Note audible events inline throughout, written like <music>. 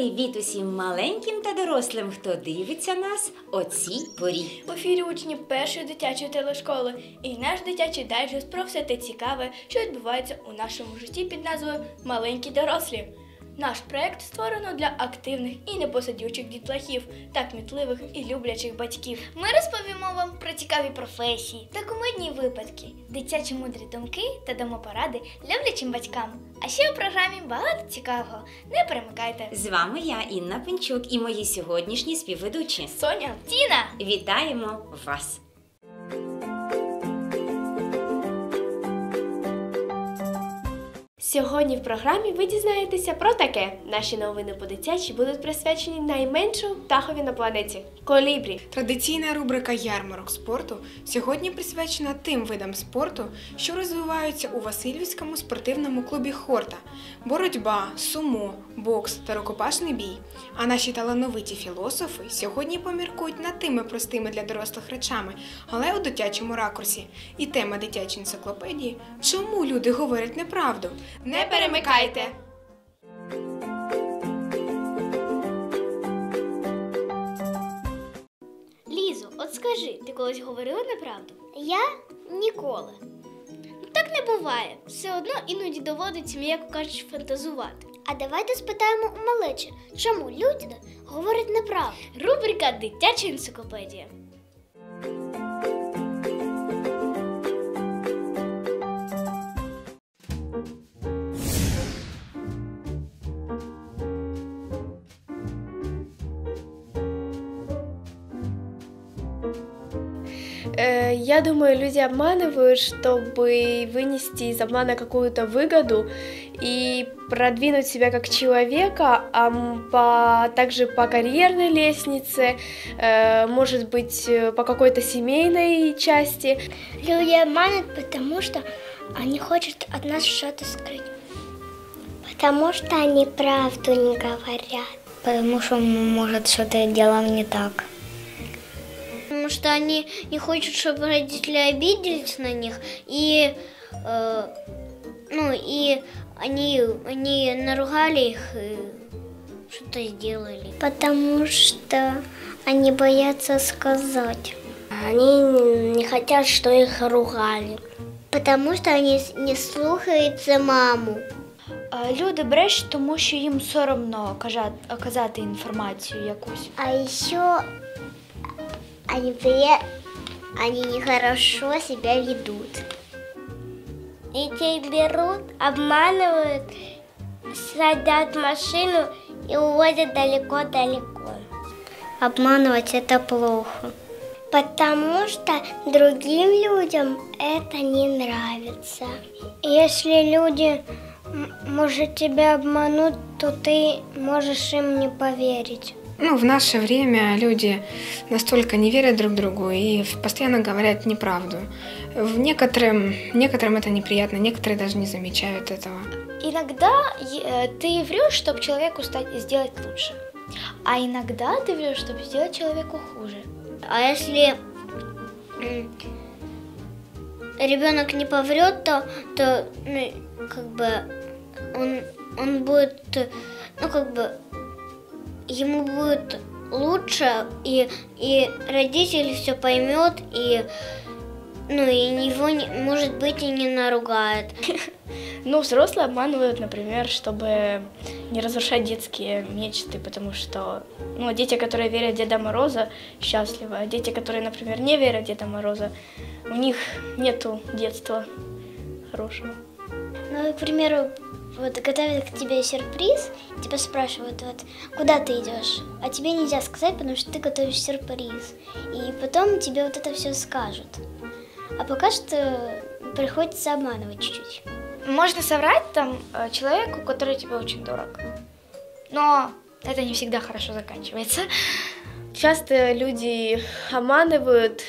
Привіт усім маленьким та дорослим, хто дивиться нас о цій порі. В ефірі учні першої дитячої телешколи і наш дитячий дайджест про все те цікаве, що відбувається у нашому житті під назвою Маленькі дорослі. Наш проект створено для активних і непосидючих дітлахів та кмітливих і люблячих батьків. Ми розповімо вам про цікаві професії та кумедні випадки, дитячі мудрі думки та дамо поради люблячим батькам. А ще у програмі багато цікавого. Не перемикайте. З вами я, Інна Пенчук, і мої сьогоднішні співведучі. Соня, Тіна! Вітаємо вас! Сьогодні в програмі ви дізнаєтеся про таке. Наші новини по дитячі будуть присвячені найменшому птахові на планеті колібрі. Традиційна рубрика ярмарок спорту сьогодні присвячена тим видам спорту, що розвиваються у Васильівському спортивному клубі Хорта: боротьба, сумо, бокс та рукопашний бій. А наші талановиті філософи сьогодні поміркують над тими простими для дорослих речами, але у дитячому ракурсі. І тема дитячої енциклопедії чому люди говорять неправду? Не перемикайте! Лізо, от скажи, ти колись говорила неправду? Я ніколи. Ну, Так не буває. Все одно іноді доводиться, м'яко кажучи, фантазувати. А давайте спитаємо у малечі, чому люди говорять неправду. Рубрика Дитяча енциклопедія. Я думаю, люди обманывают, чтобы вынести из обмана какую-то выгоду и продвинуть себя как человека, а по, также по карьерной лестнице, э, может быть, э, по какой-то семейной части. Люди обманывают, потому что они хотят от нас что-то скрыть. Потому что они правду не говорят. Потому что, может, что-то делаем не так. Потому что они не хотят, чтобы родители обиделись на них, и, э, ну, и они, они наругали их и что-то сделали. Потому что они боятся сказать. Они не хотят, что их ругали. Потому що вони не слухаються маму. Люди брешуть, тому що їм соромно казати інформацію якусь. А еще они, при- они нехорошо себя ведут. Детей берут, обманывают, садят в машину и увозят далеко-далеко. Обманывать это плохо. Потому что другим людям это не нравится. Если люди может тебя обмануть, то ты можешь им не поверить. Ну, в наше время люди настолько не верят друг другу и постоянно говорят неправду. В некоторым, некоторым это неприятно, некоторые даже не замечают этого. Иногда э, ты врешь, чтобы человеку стать, сделать лучше. А иногда ты врешь, чтобы сделать человеку хуже. А если ребенок не поврет, то, то ну, как бы он, он будет, ну как бы ему будет лучше, и, и родитель все поймет, и ну и его, не- может быть, и не наругает. <laughs> Ну, взрослые обманывают, например, чтобы не разрушать детские мечты, потому что ну, дети, которые верят Деда Мороза, счастливы, а дети, которые, например, не верят Деда Мороза, у них нету детства хорошего. Ну, к примеру, вот готовят к тебе сюрприз, тебя спрашивают, вот, куда ты идешь, а тебе нельзя сказать, потому что ты готовишь сюрприз. И потом тебе вот это все скажут. А пока что приходится обманывать чуть-чуть. Можно соврать там э, человеку, который тебе очень дорог. Но это не всегда хорошо заканчивается. Часто люди обманывают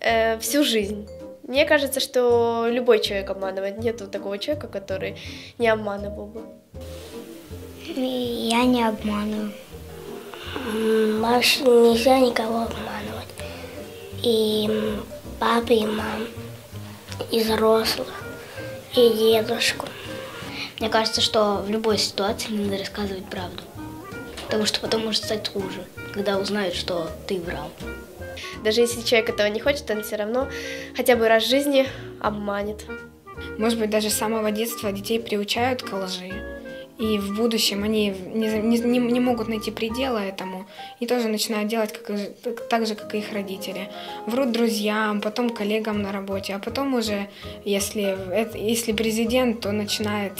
э, всю жизнь. Мне кажется, что любой человек обманывает. Нету такого человека, который не обманывал бы. Я не обманываю. Маш, нельзя никого обманывать. И папы, и мам, и взрослых, и дедушку. Мне кажется, что в любой ситуации надо рассказывать правду. Потому что потом может стать хуже, когда узнают, что ты врал. Даже если человек этого не хочет, он все равно хотя бы раз в жизни обманет. Может быть, даже с самого детства детей приучают к лжи. И в будущем они не, не, не- могут найти предела этому и тоже начинают делать как, так- же, как и их родители. Врут друзьям, потом коллегам на работе, а потом уже, если, если президент, то начинает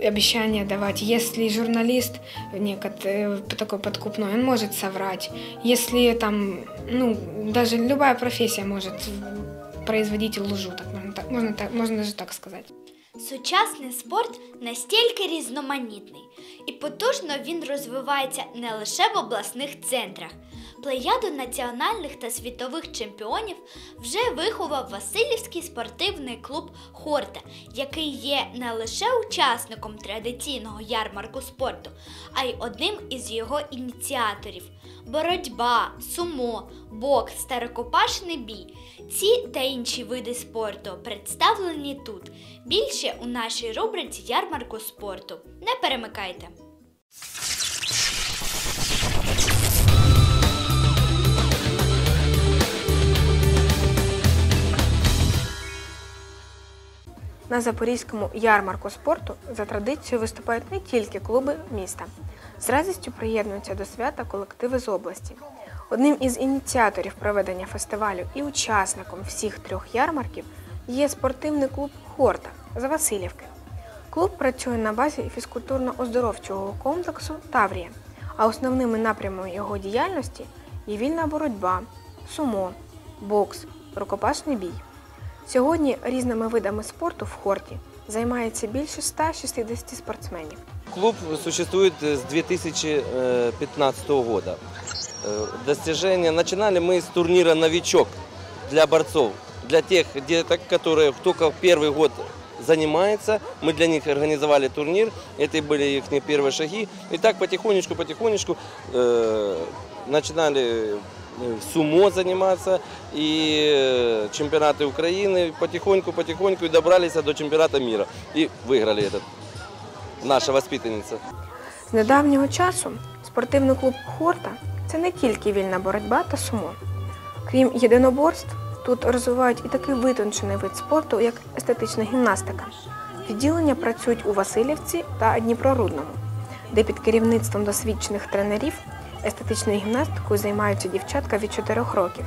обещания давать. Если журналист некот, э, такой подкупной, он может соврать. Если там, ну, даже любая профессия может производить лжу, так можно, так, можно, так, можно даже так сказать. Сучасний спорт настільки різноманітний і потужно він розвивається не лише в обласних центрах. Плеяду національних та світових чемпіонів вже виховав Васильівський спортивний клуб Хорта, який є не лише учасником традиційного ярмарку спорту, а й одним із його ініціаторів. Боротьба, сумо, бокс та рукопашний бій ці та інші види спорту представлені тут. Більше у нашій рубриці ярмарку спорту. Не перемикайте. На Запорізькому ярмарку спорту за традицією виступають не тільки клуби міста. З радістю приєднуються до свята колективи з області. Одним із ініціаторів проведення фестивалю і учасником всіх трьох ярмарків є спортивний клуб Хорта з Васильівки. Клуб працює на базі фізкультурно-оздоровчого комплексу Таврія, а основними напрямами його діяльності є вільна боротьба, сумо, бокс, рукопашний бій. Сьогодні різними видами спорту в хорті займається більше 160 спортсменів. Клуб существует с 2015 года. Э, Достижения начинали мы с турнира «Новичок» для борцов, для тех деток, которые только в первый год занимаются. Мы для них организовали турнир, это были их первые шаги. И так потихонечку-потихонечку э, начинали э, сумо заниматься и э, чемпионаты Украины потихоньку-потихоньку и добрались до чемпионата мира. И выиграли этот наша воспитанница. З недавнього часу спортивний клуб Хорта це не тільки вільна боротьба та сумо. Крім єдиноборств, тут розвивають і такий витончений вид спорту, як естетична гімнастика. Відділення працюють у Васильівці та Дніпрорудному, де під керівництвом досвідчених тренерів естетичною гімнастикою займаються дівчатка від 4 років.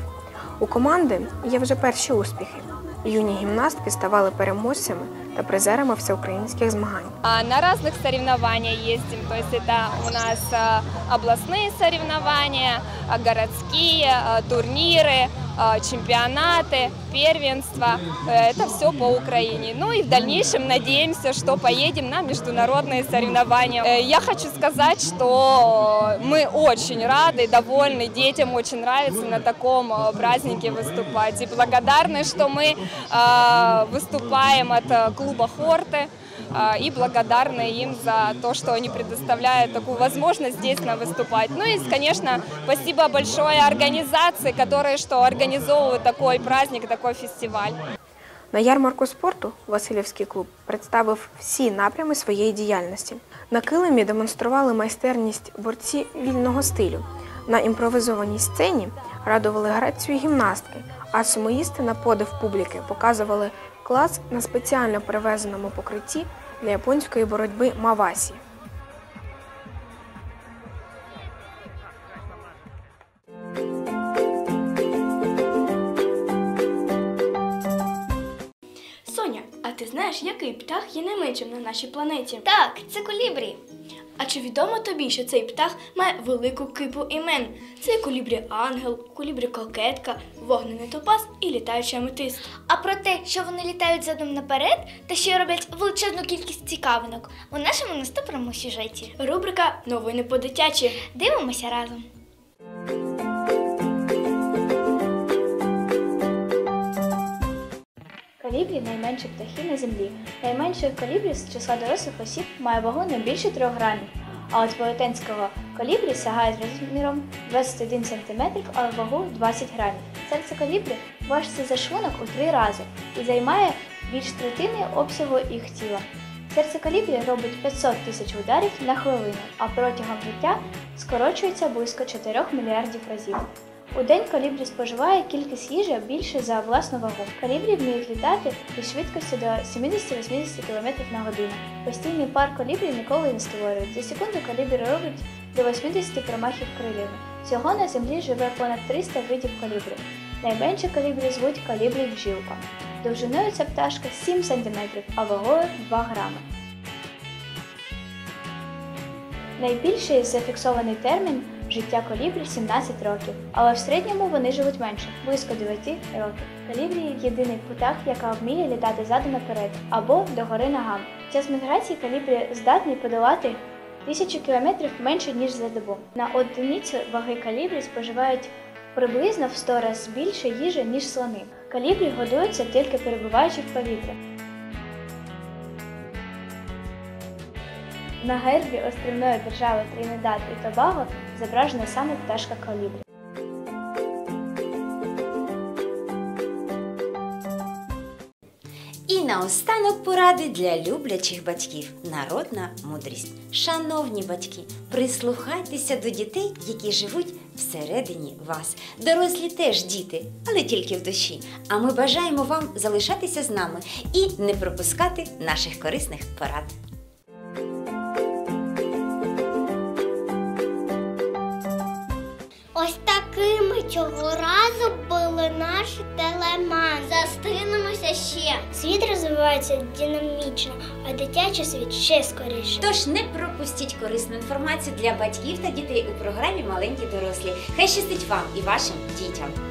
У команди є вже перші успіхи. Юні гімнастки ставали переможцями та призерами всеукраїнських змагань. А, На разных соревнованиях ездим, то есть это у нас а, областные соревнования, а, А, чемпионаты, первенства. Э, Это все по Украине. Ну и в дальнейшем надеемся, что поедем на международные соревнования. Э, Я хочу сказать, что мы очень рады, довольны, детям очень нравится на таком э, празднике выступать. И благодарны, что мы э, выступаем от э, клуба Хорты и благодарны им за то, что они предоставляют такую возможность здесь нам выступать. Ну и, конечно, спасибо большое организации, которые что организовывают такой праздник, такой фестиваль. На ярмарку спорту Васильівський клуб представив всі напрями своєї діяльності. На килимі демонстрували майстерність борці вільного стилю. На імпровизованій сцені радували грацію гімнастки, а сумоїсти на подив публіки показували клас на спеціально привезеному покритті для японської боротьби Мавасі. Соня, а ти знаєш, який птах є найменшим на нашій планеті? Так, це колібрі. А чи відомо тобі, що цей птах має велику кипу імен? Це колібрі ангел, колібрі кокетка, вогнений топаз і літаючий аметист. А про те, що вони літають задом наперед та ще й роблять величезну кількість цікавинок у нашому наступному сюжеті. Рубрика Новини по-дитячі. Дивимося разом. Колібрі найменші птахи на землі. Найменший колібрі з числа дорослих осіб має вагу не більше 3 грамів. А от велетенського колібрі сягає з розміром 21 см, а вагу 20 грамів. Серце колібрі важче за шлунок у три рази і займає більш третини обсягу їх тіла. Серце колібрі робить 500 тисяч ударів на хвилину, а протягом життя скорочується близько 4 мільярдів разів. У день колібрі споживає кількість їжі більше за власну вагу. Колібрі вміють літати із швидкістю до 70-80 км на годину. Постійний пар колібрі ніколи не створюють. За секунду колібрі робить до 80 промахів крилами. Всього на землі живе понад 300 видів колібрів. Найменші колібрі звуть колібрі бджілка. Довжиною ця пташка 7 см, а вагою 2 грами. Найбільший зафіксований термін життя колібрі 17 років, але в середньому вони живуть менше близько 9 років. Колібрі єдиний птах, яка вміє літати задом наперед або догори ногами. Час міграції колібрі здатний подолати тисячу кілометрів менше ніж за добу. На одиницю ваги калібрі споживають приблизно в 100 разів більше їжі, ніж слони. Калібрі годуються тільки перебуваючи в повітрі. На гербі острівної держави Тринидад і Тобаго зображена саме пташка колібрі. Наостанок поради для люблячих батьків. Народна мудрість. Шановні батьки, прислухайтеся до дітей, які живуть всередині вас. Дорослі теж діти, але тільки в душі. А ми бажаємо вам залишатися з нами і не пропускати наших корисних порад. Ось такими цього разу були наші телеман. Застигнемося ще. Світ розвивається динамічно, а дитячий світ ще скоріше. Тож не пропустіть корисну інформацію для батьків та дітей у програмі Маленькі дорослі. Хай щастить вам і вашим дітям.